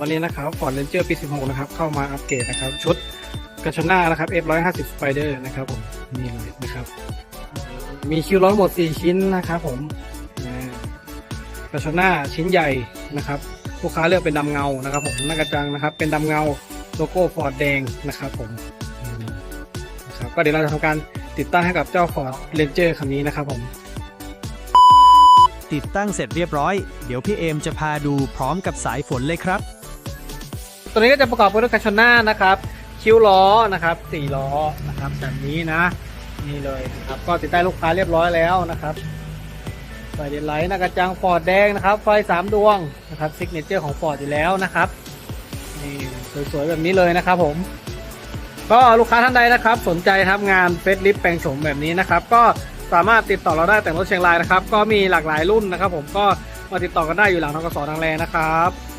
วันนี้นะครับฟอร์ดเรนเจอร์ปี 16 นะครับ เข้ามาอัปเกรดนะครับ ชุดกระชนานะครับ F150 Spider นะครับผมนี่เลยนะครับ มีคิวร้อยหมด 4 ชิ้นนะครับผมกระชนาชิ้นใหญ่นะครับลูกค้าเลือกเป็นดำเงานะครับผมหน้ากระจังนะครับ เป็นดำเงาโลโก้ฟอร์ดแดงนะครับผมอืมนะครับก็เดี๋ยวเราจะทำการติดตั้งให้กับเจ้าฟอร์ดเรนเจอร์คันนี้นะครับผมติดตั้งเสร็จเรียบร้อย เดี๋ยวพี่เอมจะพาดูพร้อมกับสายฝนเลยครับ ตัวนี้ก็จะประกอบไปด้วยคัชชนานะครับ คิ้วล้อนะครับสี่ล้อนะครับแบบนี้นะ นี่เลยนะครับก็ติดใต้ลูกค้าเรียบร้อยแล้วนะครับไฟเดนไลท์หน้ากระจังฟอร์ดแดงนะครับ ไฟสามดวงนะครับซิกเนเจอร์ของฟอร์ดอยู่แล้วนะครับนี่สวยๆแบบนี้เลยนะครับผมก็ลูกค้าท่านใดนะครับ สนใจทำงานเฟซลิฟแปลงโฉมแบบนี้นะครับ ก็สามารถติดต่อเราได้แต่งรถเชียงรายนะครับ ก็มีหลากหลายรุ่นนะครับ ผมก็มาติดต่อกันได้อยู่หลังทกสทางแรงนะครับ